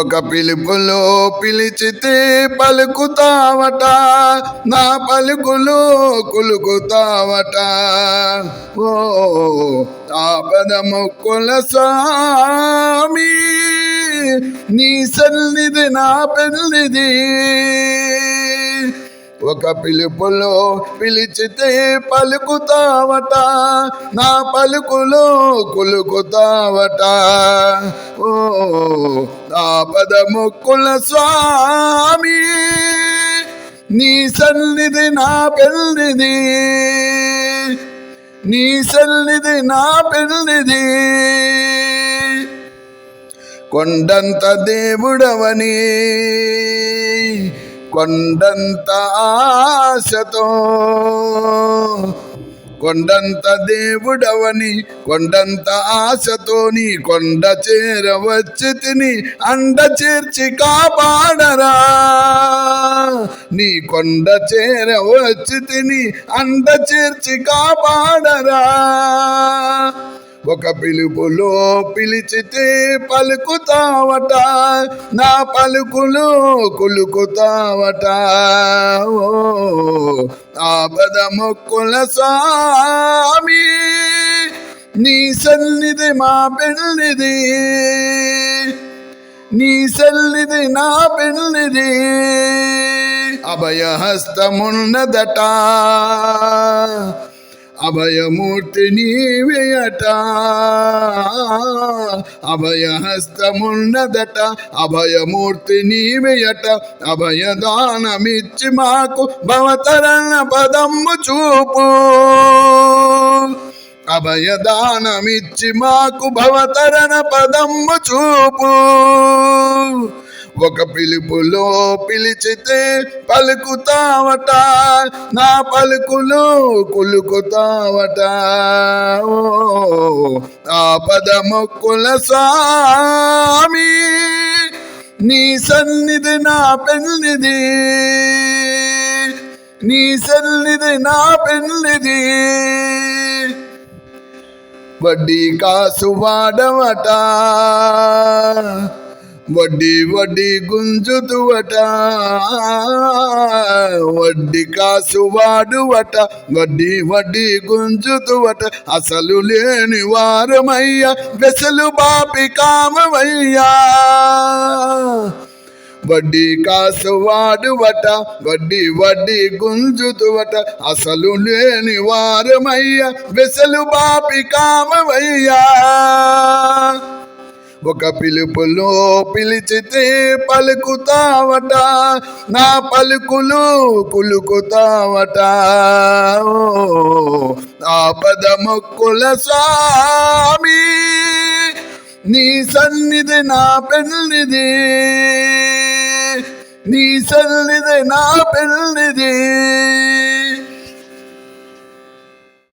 ఒక పిలుపులో పిలిచితే పలుకుతావట నా పలుకులు కులుకుతావట. ఓ తాపద మొక్కుల స్వామి నీ సన్నిధి నా పెళ్ళిది. ఒక పిలుపులో పిలిచితే పలుకుతావట. నా పలుకులో కులుకుతావట. ఓ నా పదముక్కుల స్వామి నీ సన్నిధి నా పెళ్ళిది. నీ సన్నిధి నా పెళ్ళిది. కొండంత దేవుడవని కొండంత ఆశతో కొండంత దేవుడవని కొండంత ఆశతోని కొండ చేరవచ్చు తిని అండ చేర్చి కాపాడరా. నీ కొండ చేరవచ్చు తిని అండ చేర్చి కాపాడరా. ఒక పిలుపులో పిలిచితే పలుకుతావట. నా పలుకులు కులుకుతావట. ఓ ఆపద మొక్కుల స్వామి నీ సన్నిధి మా పెళ్ళిది. నీ సన్నిధి నా పెళ్ళిది. అభయహస్తమున్నదట. అభయమూర్తి నీవేయట. అభయహస్తమున్నదట అభయమూర్తి నీవేయట. అభయదానమిచ్చి మాకు భవతరణ పదమ్ము చూపు. అభయదానమిచ్చి మాకు భవతరణ పదమ్ము చూపు. ఒక పిలుపులో పిలిచితే పలుకుతావట. నా పలుకులు కులుకుతావట. ఓ ఆపద మొక్కుల స్వామి నీ సన్నిధి నా పెళ్ళిది. నీ సన్నిధి నా పెళ్ళిది. వడ్డీ కాసు వాడవట. వడ్డీ వడ్డీ గుంజుతువట వడ్డీ కాసు వాడువట వడ్డీ వడ్డీ గుంజుతువట అసలు లేని వారమయ్యా వెసలు బాపి కామవయ్యా వడ్డీ కాసు వాడువట వడ్డీ వడ్డీ గుంజుతువట అసలు లేని వారమయ్యా వెసలు బాపి కామవయ్యా ఒక పిలుపులో పిలిచితే పలుకుతావట నా పలుకులు కులుకుతావట. ఆపద మొక్కుల స్వామి నీ సన్నిధి నా పెళ్ళిది. నీ సన్నిధి నా పెళ్ళిది.